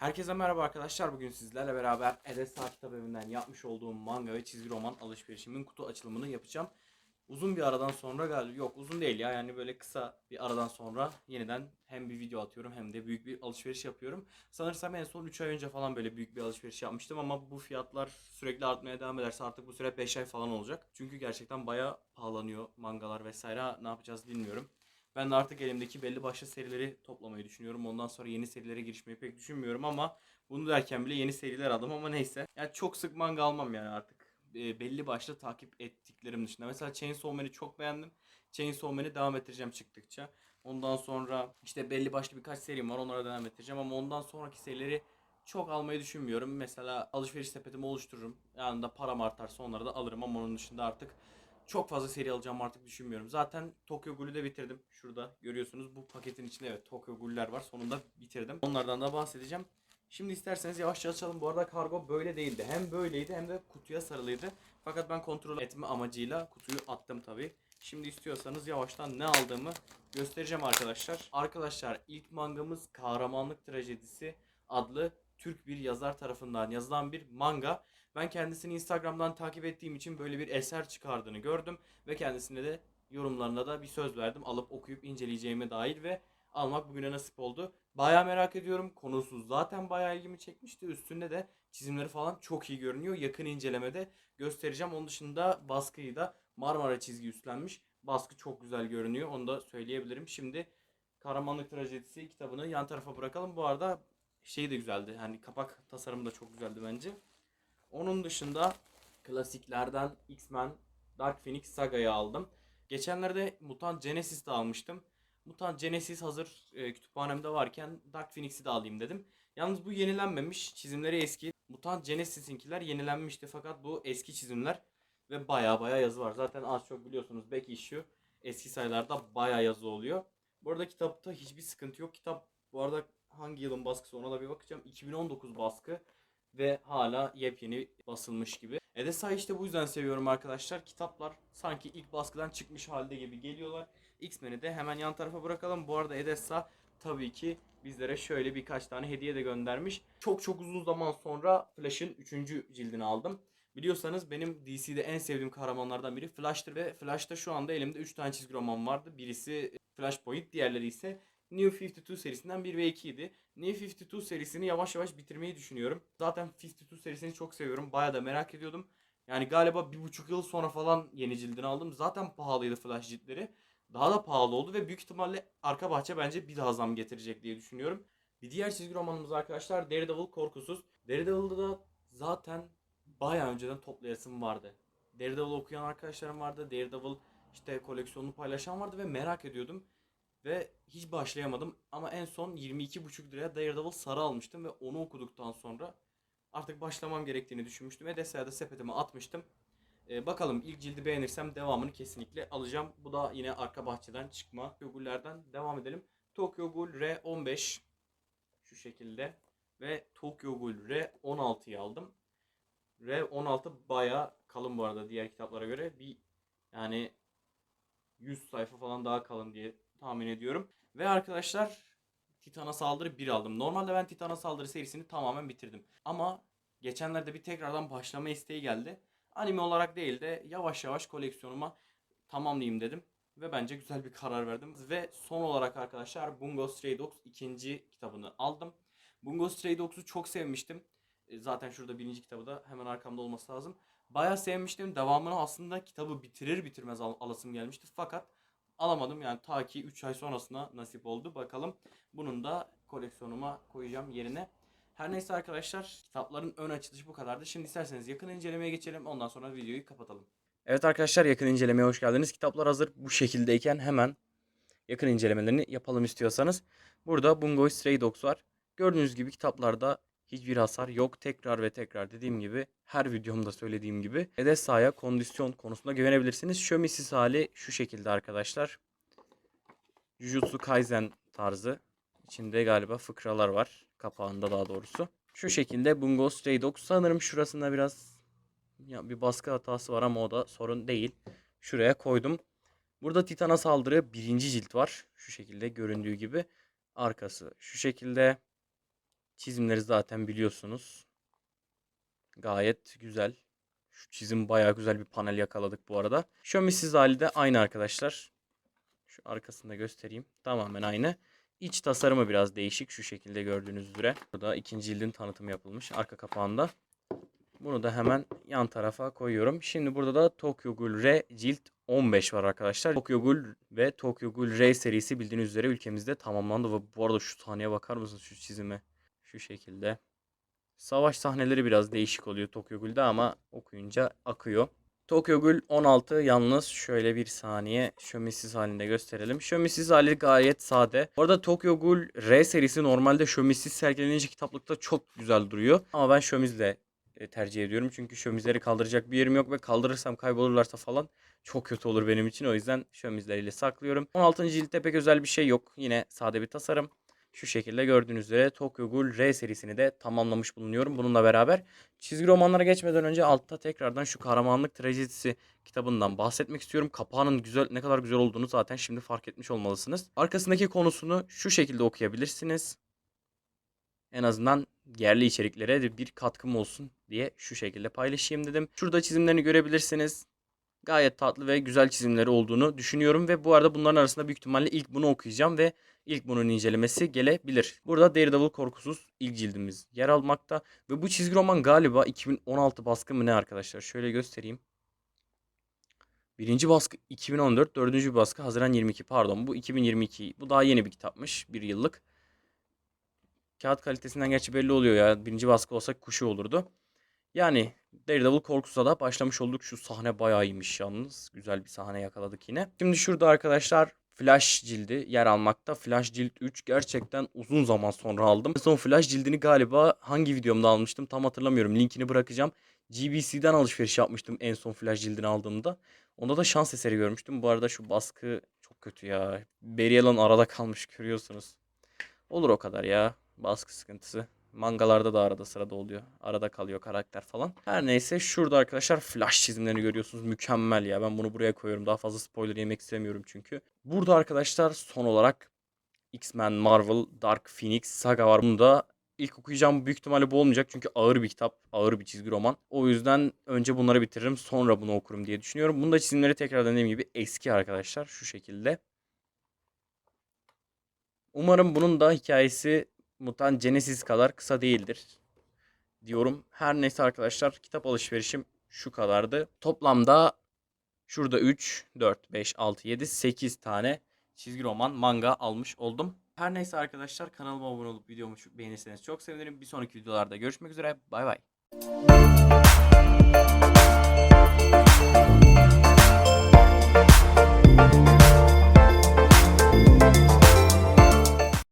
Herkese merhaba arkadaşlar. Bugün sizlerle beraber Edesa Kitap Evi'nden yapmış olduğum manga ve çizgi roman alışverişimin kutu açılımını yapacağım. Uzun bir aradan sonra galiba yok uzun değil ya yani böyle kısa bir aradan sonra yeniden hem bir video atıyorum hem de büyük bir alışveriş yapıyorum. Sanırsam en son 3 ay önce falan böyle büyük bir alışveriş yapmıştım ama bu fiyatlar sürekli artmaya devam ederse artık bu süre 5 ay falan olacak. Çünkü gerçekten bayağı pahalanıyor mangalar vesaire. Ne yapacağız bilmiyorum. Ben de artık elimdeki belli başlı serileri toplamayı düşünüyorum. Ondan sonra yeni serilere girişmeyi pek düşünmüyorum ama bunu derken bile yeni seriler aldım ama neyse. Yani çok sık manga almam yani artık. E, belli başlı takip ettiklerim dışında. Mesela Chainsaw Man'i çok beğendim. Chainsaw Man'i devam ettireceğim çıktıkça. Ondan sonra işte belli başlı birkaç serim var onlara devam ettireceğim ama ondan sonraki serileri çok almayı düşünmüyorum. Mesela alışveriş sepetimi oluştururum. Yanında param artarsa onları da alırım ama onun dışında artık çok fazla seri alacağım artık düşünmüyorum. Zaten Tokyo Ghoul'ü de bitirdim. Şurada görüyorsunuz bu paketin içinde evet Tokyo Ghoul'ler var. Sonunda bitirdim. Onlardan da bahsedeceğim. Şimdi isterseniz yavaşça açalım. Bu arada kargo böyle değildi. Hem böyleydi hem de kutuya sarılıydı. Fakat ben kontrol etme amacıyla kutuyu attım tabi. Şimdi istiyorsanız yavaştan ne aldığımı göstereceğim arkadaşlar. Arkadaşlar ilk mangamız Kahramanlık Trajedisi adlı Türk bir yazar tarafından yazılan bir manga. Ben kendisini Instagram'dan takip ettiğim için böyle bir eser çıkardığını gördüm ve kendisine de yorumlarına da bir söz verdim. Alıp okuyup inceleyeceğime dair ve almak bugüne nasip oldu. Bayağı merak ediyorum. Konusu zaten bayağı ilgimi çekmişti. Üstünde de çizimleri falan çok iyi görünüyor. Yakın incelemede göstereceğim. Onun dışında baskıyı da Marmara çizgi üstlenmiş. Baskı çok güzel görünüyor. Onu da söyleyebilirim. Şimdi Kahramanlık Trajedisi kitabını yan tarafa bırakalım. Bu arada şey de güzeldi. Hani kapak tasarımı da çok güzeldi bence. Onun dışında klasiklerden X-Men Dark Phoenix Saga'yı aldım. Geçenlerde Mutant Genesis de almıştım. Mutant Genesis hazır e, kütüphanemde varken Dark Phoenix'i de alayım dedim. Yalnız bu yenilenmemiş. Çizimleri eski. Mutant Genesis'inkiler yenilenmişti fakat bu eski çizimler ve baya baya yazı var. Zaten az çok biliyorsunuz back issue eski sayılarda baya yazı oluyor. Bu arada kitapta hiçbir sıkıntı yok. Kitap bu arada hangi yılın baskısı ona da bir bakacağım. 2019 baskı ve hala yepyeni basılmış gibi. Edesa'yı işte bu yüzden seviyorum arkadaşlar. Kitaplar sanki ilk baskıdan çıkmış halde gibi geliyorlar. X-Men'i de hemen yan tarafa bırakalım. Bu arada Edessa tabii ki bizlere şöyle birkaç tane hediye de göndermiş. Çok çok uzun zaman sonra Flash'ın 3. cildini aldım. Biliyorsanız benim DC'de en sevdiğim kahramanlardan biri Flash'tır ve Flash'ta şu anda elimde 3 tane çizgi roman vardı. Birisi Flashpoint, diğerleri ise New 52 serisinden 1 ve 2 idi. New 52 serisini yavaş yavaş bitirmeyi düşünüyorum. Zaten 52 serisini çok seviyorum. Bayağı da merak ediyordum. Yani galiba bir buçuk yıl sonra falan yeni cildini aldım. Zaten pahalıydı Flash ciltleri. Daha da pahalı oldu ve büyük ihtimalle arka bahçe bence bir daha zam getirecek diye düşünüyorum. Bir diğer çizgi romanımız arkadaşlar Daredevil Korkusuz. Daredevil'da da zaten bayağı önceden toplayasım vardı. Daredevil okuyan arkadaşlarım vardı. Daredevil işte koleksiyonunu paylaşan vardı ve merak ediyordum. Ve hiç başlayamadım ama en son 22,5 liraya Daredevil sarı almıştım ve onu okuduktan sonra artık başlamam gerektiğini düşünmüştüm ve Desa'ya da sepetime atmıştım. Ee, bakalım ilk cildi beğenirsem devamını kesinlikle alacağım. Bu da yine arka bahçeden çıkma Ghoul'lerden devam edelim. Tokyo Ghoul R15 şu şekilde ve Tokyo Ghoul R16'yı aldım. R16 baya kalın bu arada diğer kitaplara göre. Bir yani 100 sayfa falan daha kalın diye tahmin ediyorum. Ve arkadaşlar Titan'a saldırı 1 aldım. Normalde ben Titan'a saldırı serisini tamamen bitirdim. Ama geçenlerde bir tekrardan başlama isteği geldi. Anime olarak değil de yavaş yavaş koleksiyonuma tamamlayayım dedim. Ve bence güzel bir karar verdim. Ve son olarak arkadaşlar Bungo Stray Dogs ikinci kitabını aldım. Bungo Stray Dogs'u çok sevmiştim. E, Zaten şurada birinci kitabı da hemen arkamda olması lazım. Bayağı sevmiştim. Devamını aslında kitabı bitirir bitirmez al- alasım gelmişti. Fakat alamadım yani ta ki 3 ay sonrasına nasip oldu. Bakalım bunun da koleksiyonuma koyacağım yerine. Her neyse arkadaşlar kitapların ön açılışı bu kadardı. Şimdi isterseniz yakın incelemeye geçelim. Ondan sonra videoyu kapatalım. Evet arkadaşlar yakın incelemeye hoş geldiniz. Kitaplar hazır bu şekildeyken hemen yakın incelemelerini yapalım istiyorsanız. Burada Bungo Stray Dogs var. Gördüğünüz gibi kitaplarda hiçbir hasar yok. Tekrar ve tekrar dediğim gibi her videomda söylediğim gibi Edessa'ya kondisyon konusunda güvenebilirsiniz. Şömisiz hali şu şekilde arkadaşlar. Jujutsu Kaisen tarzı. İçinde galiba fıkralar var. Kapağında daha doğrusu. Şu şekilde Bungo Stray Dogs. Sanırım şurasında biraz ya bir baskı hatası var ama o da sorun değil. Şuraya koydum. Burada Titan'a saldırı birinci cilt var. Şu şekilde göründüğü gibi. Arkası şu şekilde. Çizimleri zaten biliyorsunuz. Gayet güzel. Şu çizim bayağı güzel bir panel yakaladık bu arada. Şömisiz hali de aynı arkadaşlar. Şu arkasını da göstereyim. Tamamen aynı. İç tasarımı biraz değişik şu şekilde gördüğünüz üzere. Burada ikinci cildin tanıtımı yapılmış arka kapağında. Bunu da hemen yan tarafa koyuyorum. Şimdi burada da Tokyo Ghoul R cilt 15 var arkadaşlar. Tokyo Ghoul ve Tokyo Ghoul R serisi bildiğiniz üzere ülkemizde tamamlandı. Ve bu arada şu sahneye bakar mısınız şu çizime? Şu şekilde. Savaş sahneleri biraz değişik oluyor Tokyo Ghoul'da ama okuyunca akıyor. Tokyo Ghoul 16 yalnız şöyle bir saniye şömisiz halinde gösterelim. Şömisiz hali gayet sade. Orada Tokyo Ghoul R serisi normalde şömisiz sergilenince kitaplıkta çok güzel duruyor. Ama ben şömizle e, tercih ediyorum. Çünkü şömizleri kaldıracak bir yerim yok ve kaldırırsam kaybolurlarsa falan çok kötü olur benim için. O yüzden şömizleriyle saklıyorum. 16. ciltte pek özel bir şey yok. Yine sade bir tasarım. Şu şekilde gördüğünüz üzere Tokyo Ghoul R serisini de tamamlamış bulunuyorum. Bununla beraber çizgi romanlara geçmeden önce altta tekrardan şu kahramanlık trajedisi kitabından bahsetmek istiyorum. Kapağının güzel ne kadar güzel olduğunu zaten şimdi fark etmiş olmalısınız. Arkasındaki konusunu şu şekilde okuyabilirsiniz. En azından yerli içeriklere de bir katkım olsun diye şu şekilde paylaşayım dedim. Şurada çizimlerini görebilirsiniz. Gayet tatlı ve güzel çizimleri olduğunu düşünüyorum ve bu arada bunların arasında büyük ihtimalle ilk bunu okuyacağım ve ilk bunun incelemesi gelebilir. Burada Daredevil korkusuz ilk cildimiz yer almakta ve bu çizgi roman galiba 2016 baskı mı ne arkadaşlar? Şöyle göstereyim. Birinci baskı 2014, dördüncü baskı Haziran 22 pardon bu 2022. Bu daha yeni bir kitapmış bir yıllık. Kağıt kalitesinden gerçi belli oluyor ya. Birinci baskı olsa kuşu olurdu. Yani Daredevil Korkus'a da başlamış olduk. Şu sahne bayağı iyiymiş yalnız. Güzel bir sahne yakaladık yine. Şimdi şurada arkadaşlar Flash cildi yer almakta. Flash cilt 3 gerçekten uzun zaman sonra aldım. En son Flash cildini galiba hangi videomda almıştım tam hatırlamıyorum. Linkini bırakacağım. GBC'den alışveriş yapmıştım en son Flash cildini aldığımda. Onda da şans eseri görmüştüm. Bu arada şu baskı çok kötü ya. Berialan arada kalmış görüyorsunuz. Olur o kadar ya. Baskı sıkıntısı. Mangalarda da arada sırada oluyor. Arada kalıyor karakter falan. Her neyse şurada arkadaşlar flash çizimlerini görüyorsunuz. Mükemmel ya. Ben bunu buraya koyuyorum. Daha fazla spoiler yemek istemiyorum çünkü. Burada arkadaşlar son olarak X-Men, Marvel, Dark Phoenix saga var. Bunu da ilk okuyacağım büyük ihtimalle bu olmayacak. Çünkü ağır bir kitap. Ağır bir çizgi roman. O yüzden önce bunları bitiririm. Sonra bunu okurum diye düşünüyorum. Bunda çizimleri tekrar dediğim gibi eski arkadaşlar. Şu şekilde. Umarım bunun da hikayesi Mutant Genesis kadar kısa değildir diyorum. Her neyse arkadaşlar kitap alışverişim şu kadardı. Toplamda şurada 3, 4, 5, 6, 7, 8 tane çizgi roman, manga almış oldum. Her neyse arkadaşlar kanalıma abone olup videomu beğenirseniz çok sevinirim. Bir sonraki videolarda görüşmek üzere. Bay bay.